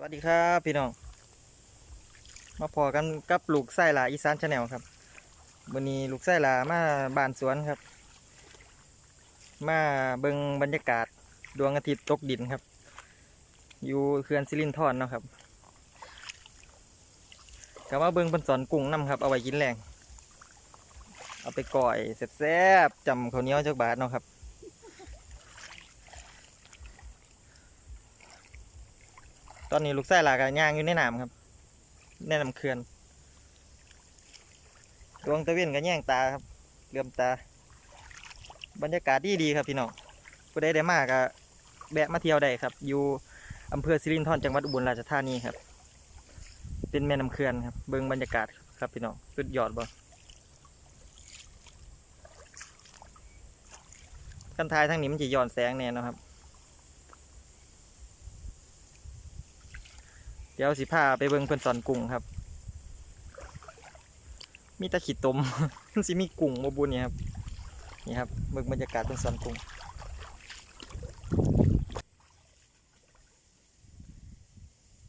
สวัสดีครับพี่น้อง มาพอกันกับลูกไส้หลาอีสานชาแนลครับวันนี้ลูกไส้หลามาบานสวนครับ มาเบิงบรรยากาศดวงอาทิตย์ตกดินครับ อยู่เขื่อนซิลินทอนเนาะครับก็มาเบิงเป็นสอนกุ้งน้ำครับเอาไว้กินแรง เอาไปก่อยแซ่บๆจำข้าวเหนียวจากบาทเนาะครับ ตอนนี้ลูกไส้หลากย่างอยู่ในน้ำครับในน้ำเขื่อนดวงตะเวนก็แย่งตาครับเลื่อมตา บรรยากาศดีดีครับพี่น้องผู้ใดได้มากก็แวะมาเที่ยวได้ครับ อยู่อำเภอสิรินธรจังหวัดอุบลราชธานีครับ เป็นแม่น้ำเขื่อนครับ เบิ่งบรรยากาศครับพี่น้องสุดยอดบ่กันทายทางนี้มันจะย้อนแสงแน่นะครับ เดี๋ยวสิพาไปเบิ่งเพิ่นสอนกุ้งครับ มีตะขีดตมมันสิมีกุ้งโมบุญเนี่ยครับนี่ครับเบิ่งบรรยากาศเพิ่นสอนกุ้ง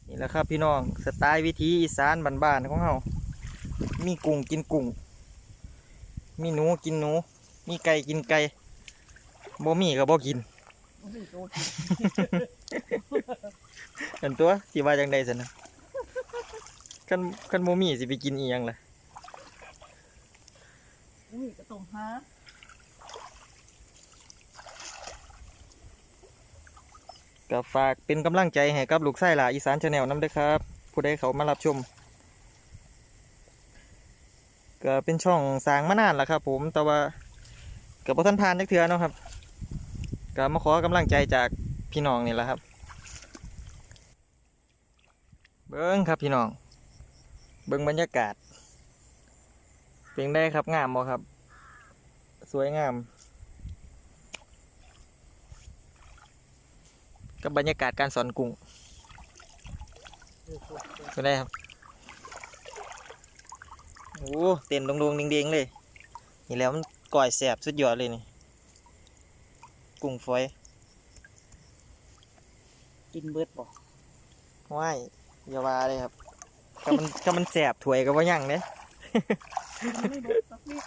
นี่แหละครับพี่น้องสไตล์วิถีอีสานบ้านๆของเฮามีกุ้งกินกุ้ง มีหนูกินหนู มีไก่กินไก่บ่มีก็บ่กิน เห็นตัวสิว่าจังใดสินะคันคันโมมี่สิไปกินอีหยังล่ะอุ้ยกระตงฮะก็ฝากเป็นกำลังใจให้กับลูกไส้หลาอีสานชาแนลน้ำเด้อครับ ผู้ใดเขามารับชม ก็เป็นช่องสร้างมานานแล้วครับผม แต่ว่ากับพ่ท่านพานนักเถือเนาะครับ ก็มาขอกำลังใจจากพี่น้องนี่แหละครับ เบิ้งครับพี่น้อง เบิ้งบรรยากาศ เป็นได้ครับงามบ่ครับ สวยงามกับบรรยากาศการสอนกุ้งเป็นได้ครับ โอ้ เต้นดวงๆเด้งๆเลย นี่แล้วมันก่อยแสบสุดยอดเลยนี่ กุ้งฝอยกินเบิดบ่ว้ายอย่าว่าเลยครับก็มันก็มันแสบถวยกับว่ายังเนี่ยไม่เบิดสักนิด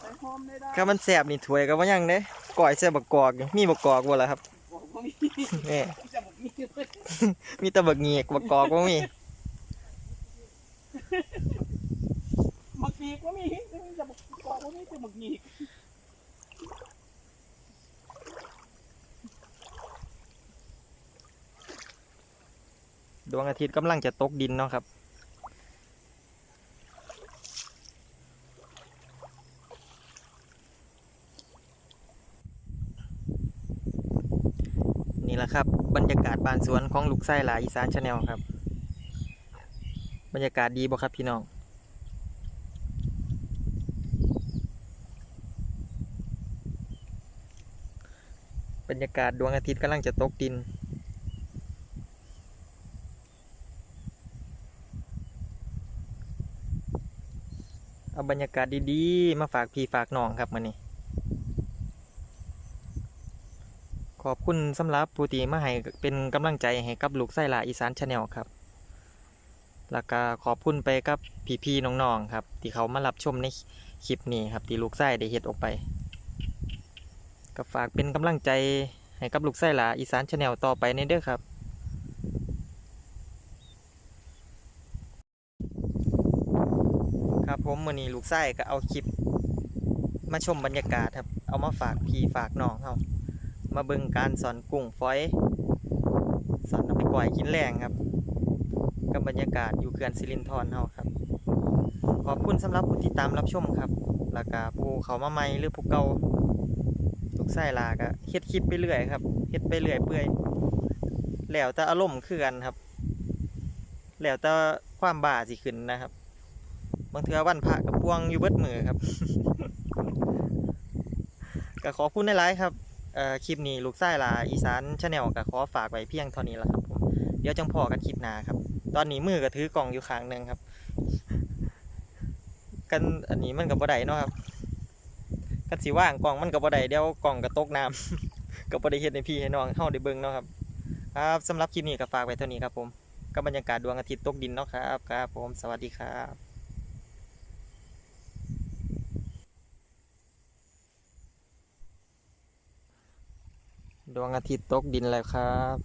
ไปหอมได้ได้ก็มันแสบนี่ถวยกับว่ายังเนี่ยก่อยแสบบักกอกอยู่มีบักกอกบ่ล่ะครับบอกว่ามีนี่จะบอกมีเลยมีแต่บักเงียกบักกอกบ่มีมักกีกว่ามีจะบอกบอกว่ามีแต่มักกีก ดวงอาทิตย์กำลังจะตกดินเนาะครับ นี่แหละครับ บรรยากาศบานสวนของลูกไส้หลาอีสานชาแนลครับ บรรยากาศดีบ่ครับพี่น้องบรรยากาศดวงอาทิตย์กำลังจะตกดิน เอาบรรยากาศดีๆ มาฝากพี่ฝากน้องครับมันนี้ ขอบคุณสำหรับผู้ที่มาให้เป็นกำลังใจให้กับลูกไส้หลาอีสานชาแนลครับ แล้วก็ขอบคุณไปกับพี่ๆน้องๆครับ ที่เขามารับชมในคลิปนี้ครับ ที่ลูกไส้ได้เฮ็ดออกไปก็ฝากเป็นกำลังใจให้กับลูกไส้หลาอีสานชาแนลต่อไปในเด้อครับ ครับ ผมมือนี้ลูกไส้ก็เอาคลิป มาชมบรรยากาศครับ เอามาฝากพี่ฝากน้องเขามาเบิ่งการสอนกุ้งฝอย สอนเอาไปก่อยกินแรงครับ กับบรรยากาศอยู่เขื่อนสิรินธรเฮาครับ ขอบคุณสำหรับผู้ติดตามรับชมครับแล้วก็ผู้เขามาใหม่หรือผู้เก่าลูกไส้ลาก็เฮ็ดคลิปไปเรื่อยครับเฮ็ดไปเรื่อยเปื่อยแล้วแต่อารมณ์คือกันครับ แล้วแต่ความบ้าสิขึ้นนะครับ บางเทือวันพระกับปวงอยู่เบิดมือครับก็ขอพูดในไลฟ์ครับเอ่อคลิปนี้ลูกไส้ลาอีสานชาแนลก็ขอฝากไว้เพียงเท่านี้ละครับผมเดี๋ยวจังพอกันคลิปหน้าครับ ตอนนี้มือก็ถือกล่องอยู่ข้างหนึ่งครับ กันอันนี้มันกับบ่ได้เนาะครับกันสิว่างกล่องมันกับบ่ได้เดี๋ยวกล่องก็ตกน้ำก็บ่ได้เฮ็ดให้พี่ให้น้องเฮาได้เบิ่งเนาะครับครับสำหรับคลิปนี้ก็ฝากไว้เท่านี้ครับผมกับบรรยากาศดวงอาทิตย์ตกดินเนาะครับครับผมสวัสดีครับ ดวงอาทิตย์ตกดินแล้วครับ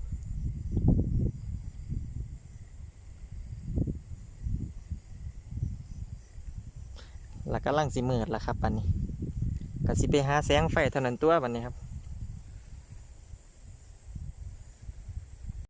แล้วก็ลังสิมืดแล้วครับปันนี้ก็สิไปหาแสงไฟเท่านั้นตัวปันนี้ครับ